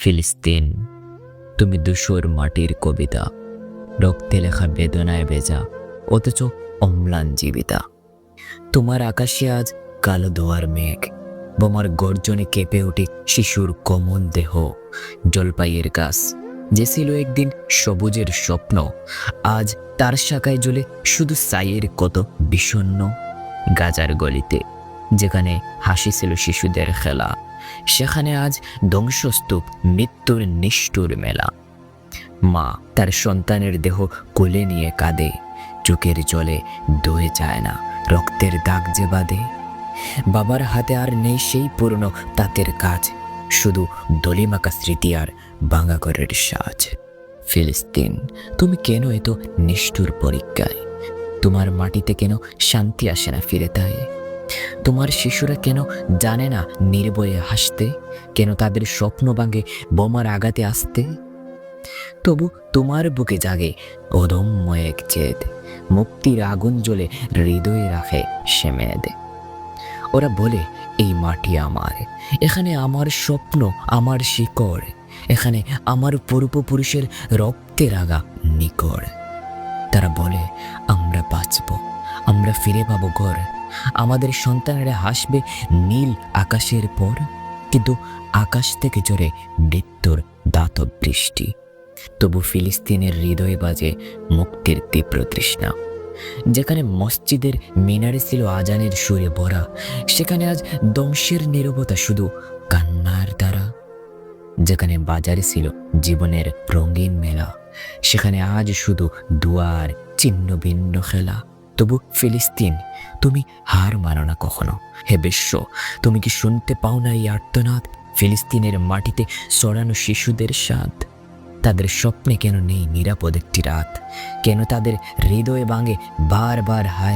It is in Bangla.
ফিলিস্তিন, তুমি দুশোর মাটির কবিতা, রক্তে লেখা বেদনায় ভেজা, অথচ অম্লান জীবিতা। তোমার আকাশে আজ কালো দোয়ার মেঘ, বোমার গর্জনে কেঁপে ওঠে শিশুর কোমল দেহ, জলপাইয়ের গাছ, যে ছিল একদিন সবুজের স্বপ্ন, আজ তার শাখায় জ্বলে শুধু সাইয়ের কত বিষণ্ণ গাজার গলিতে। যেখানে হাসি ছিল শিশুদের খেলা। সেখানে আজ ধ্বংসস্তূপ, মৃত্যুর নিষ্ঠুর মেলা। মা তার সন্তানের দেহ কোলে নিয়ে কাঁদে। চোখের জলে দয়ে যায় না, রক্তের দাগ যে বাঁধে। বাবার হাতে আর নেই সেই পুরনো তাঁতের কাজ, শুধু দলিমাকা স্মৃতি আর বাঙা ঘরের সাজ। ফিলিস্তিন, তুমি কেন এত নিষ্ঠুর পরীক্ষায় তোমার মাটিতে কেন শান্তি আসে না ফিরে তাই? তোমার শিশুরা কেন জানে না নির্ভয়ে হাসতে? কেন তাদের স্বপ্ন ভাঙে বোমার আঘাতে আসতে? তবু তোমার বুকে জাগে অদম্য এক জেদ। মুক্তির আগুন জ্বলে হৃদয়ে রাখে সেমেদে ওরা বলে, এই মাটি আমার। এখানে আমার স্বপ্ন, আমার শিকড়। এখানে আমার পূর্বপুরুষের রক্তে আগা নিকড়। তারা বলে, আমরা বাঁচব, আমরা ফিরে পাবো ঘর। আমাদের সন্তানেরা হাসবে নীল আকাশের পর, কিন্তু আকাশ থেকে জোরে মৃত্যুর দাতব বৃষ্টি তবু ফিলিস্তিনের হৃদয়ে বাজে মুক্তির তীব্র তৃষ্ণা। যেখানে মসজিদের মিনারে ছিল আজানের সুরে ভরা, সেখানে আজ ধ্বংসের নীরবতা শুধু কান্নার দ্বারা। যেখানে বাজারে ছিল জীবনের রঙিন মেলা, সেখানে আজ শুধু দুয়ার চিহ্ন ভিন্ন খেলা। তবু ফিলিস্তিন, তুমি হার মানো না কখনো। হে বিশ্ব, তুমি কি শুনতে পাও না এই আর্তনাদ? ফিলিস্তিনের মাটিতে সরানো শিশুদের স্বাদ। তাদের স্বপ্নে কেন নেই নিরাপদ একটি রাত? কেন তাদের হৃদয়ে ভাঙে বারবার হায়?